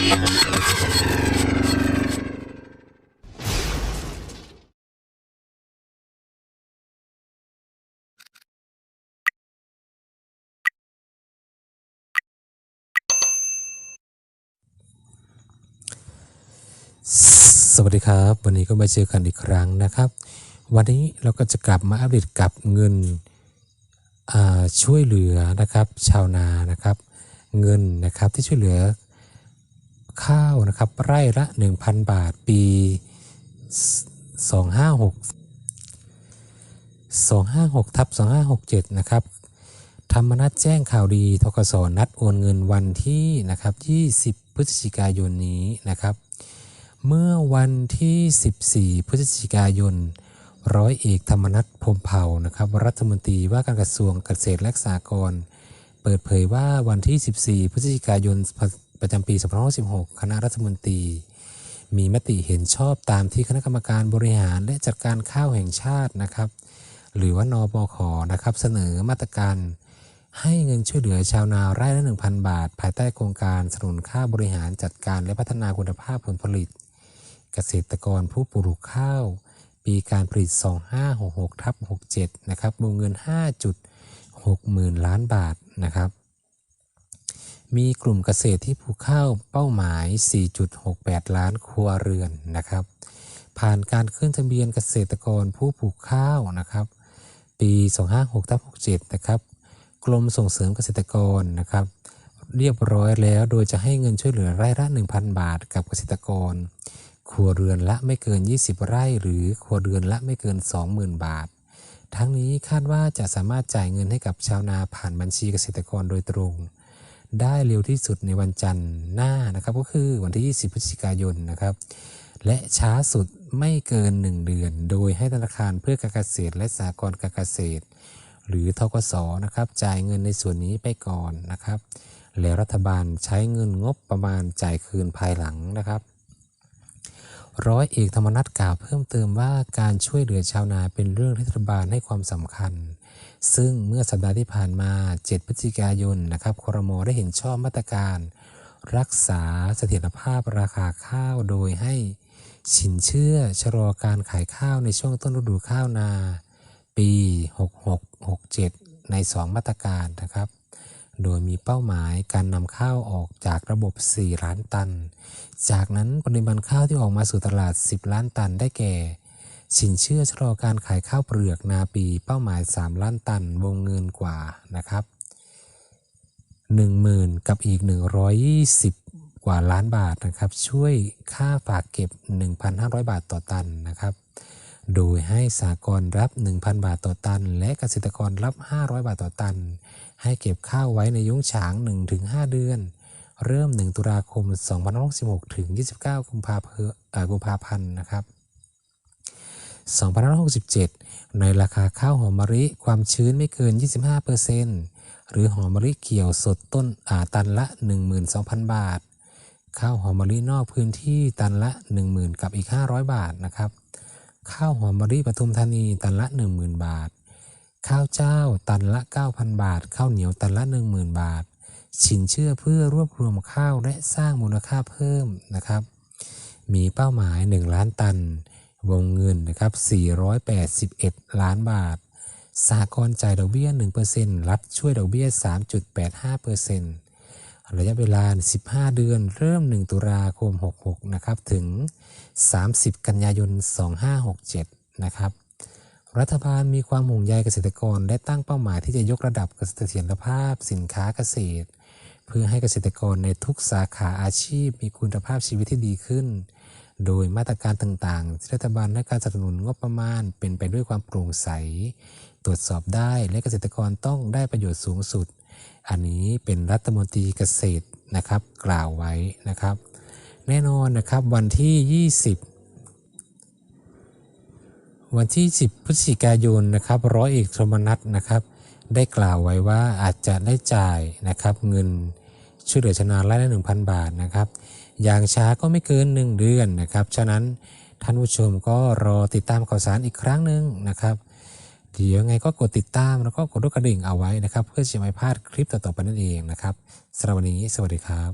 สวัสดีครับ วันนี้ก็มาเจอกันอีกครั้งนะครับ วันนี้เราก็จะกลับมาอัปเดตกับเงินช่วยเหลือนะครับ ชาวนานะครับ เงินนะครับที่ช่วยเหลือ ข้าวนะครับไร่ละ 1,000 บาทปี 256 256ทับ2567 นะครับธรรมนัดแจ้งข่าวดีทกสนัดโอนเงินวันที่นะครับ 20 พฤศจิกายนนี้นะครับ เมื่อวันที่ 14 พฤศจิกายน ร้อยเอกธรรมนัฐพรมเผ่านะครับ รัฐมนตรีว่าการกระทรวงเกษตรและสหกรณ์เปิดเผยว่าวันที่ 14 พฤศจิกายน ประจำปี2566 คณะรัฐมนตรี มีมติเห็นชอบตามที่คณะกรรมการบริหารและจัดการข้าวแห่งชาตินะครับ หรือว่านบขนะครับเสนอมาตรการให้เงินช่วยเหลือชาวนาไร่ละ 1,000 บาท ภายใต้โครงการสนับสนุนค่าบริหารจัดการและพัฒนาคุณภาพผลผลิต เกษตรกรผู้ปลูกข้าว ปีการผลิต 2566ทับ67 นะครับวงเงิน 5.6หมื่นล้านบาทนะครับ มีกลุ่มเกษตรที่ปลูกข้าวเป้าหมาย 4.68 ล้านครัวเรือนนะครับ ผ่านการขึ้นทะเบียนเกษตรกรผู้ปลูกข้าวนะครับ ปี 256ทับ67 นะครับ กรมส่งเสริมเกษตรกรนะครับ เรียบร้อยแล้วโดยจะให้เงินช่วยเหลือไร่ละ 1,000 บาทกับเกษตรกร ครัวเรือนละไม่เกิน 20 ไร่ หรือครัวเรือนละไม่เกิน 20,000 บาททั้งนี้คาดว่าจะสามารถจ่ายเงินให้กับชาวนาผ่านบัญชีเกษตรกรโดยตรง ได้เร็วที่สุดในวันจันทร์หน้านะครับ ก็คือวันที่ 20 พฤศจิกายนนะครับ และช้าสุดไม่เกิน 1 เดือน โดยให้ธนาคารเพื่อการเกษตรและสหกรณ์การเกษตร หรือทกสนะครับ จ่ายเงินในส่วนนี้ไปก่อนนะครับ แล้วรัฐบาลใช้เงินงบประมาณจ่ายคืนภายหลังนะครับ ร้อยเอกธรรมนัฐกล่าวเพิ่มเติมว่าการช่วยเหลือชาวนาเป็นเรื่องที่รัฐบาลให้ความสำคัญ ซึ่งเมื่อสัปดาห์ที่ผ่านมา 7 พฤศจิกายนนะครับครมได้เห็นชอบมาตรการ รักษาเสถียรภาพราคาข้าวโดยให้สินเชื่อชะลอการขายข้าวในช่วงต้นฤดูข้าวนา ปี 6667 ใน 2 มาตรการนะครับ โดยมีเป้าหมายการนำข้าวออกจากระบบ 4 ล้านตัน จากนั้นปริมาณข้าวที่ออกมาสู่ตลาด 10 ล้านตันได้แก่ สินเชื่อชะลอการขายข้าวเปลือกนาปีเป้าหมาย 3 ล้านตันวงเงินกว่านะครับ 10,000 กับอีก 120 กว่าล้านบาทนะครับ ช่วยค่าฝากเก็บ 1,500 บาทต่อตันนะครับ โดยให้สากลรับ 1,000 บาทต่อตัน และเกษตรกรรับ 500 บาทต่อตัน ให้เก็บข้าวไว้ในยุ้งฉาง 1-5 เดือน เริ่ม 1 ตุลาคม 2566 ถึง 29กุมภาพันธ์เอ่อกุมภาพันธ์นะครับ2567 ในราคาข้าวหอมมะลิความชื้นไม่เกิน 25%หรือหอมมะลิเกี่ยวสดต้นอาตันละ 12,000 บาท ข้าวหอมมะลินอกพื้นที่ตันละ 10,000 กับอีก 500 บาทนะครับ ข้าวหอมมะลิปทุมธานีตันละ 10,000 บาท ข้าวเจ้าตันละ 9,000 บาท ข้าวเหนียวตันละ 10,000 บาท สินเชื่อเพื่อรวบรวมข้าวและสร้างมูลค่าเพิ่มนะครับ มีเป้าหมาย 1 ล้านตัน วงเงินนะครับ 481 ล้านบาทสหกรจ่ายดอกเบี้ย 1%รัฐช่วยดอกเบี้ย 3.85%ร ระยะเวลา 15 เดือน เริ่ม 1 ตุลาคม 66 นะครับ ถึง 30 กันยายน 2567 นะครับ รัฐบาลมีความห่วงใยเกษตรกรและตั้งเป้าหมายที่จะยกระดับเสถียรภาพ สินค้าเกษตร เพื่อให้เกษตรกรในทุกสาขาอาชีพ มีคุณภาพชีวิตที่ดีขึ้น โดยมาตรการต่างๆ ที่รัฐบาลให้การสนับสนุนงบประมาณ เป็นไปด้วยความโปร่งใส ตรวจสอบได้ และเกษตรกรต้องได้ประโยชน์สูงสุด อันนี้เป็นรัฐมนตรีเกษตรนะครับกล่าวไว้นะครับ แน่นอนนะครับวันที่ 20 วันที่ 10 พฤศจิกายนนะครับร้อยเอกธรรมนัฐนะครับได้กล่าวไว้ว่าอาจจะได้จ่ายนะครับเงินช่วยเหลือชนาไร่ละ 1,000 บาทนะครับ อย่างช้าก็ไม่เกิน 1 เดือนนะครับ ฉะนั้นท่านผู้ชมก็รอติดตามข่าวสารอีกครั้งหนึ่งนะครับ เดี๋ยวไงก็กดติดตามแล้วก็กดลูกกระดิ่งเอาไว้นะครับ เพื่อจะไม่พลาดคลิปต่อๆไปนั่นเองนะครับสำหรับวันนี้สวัสดีครับ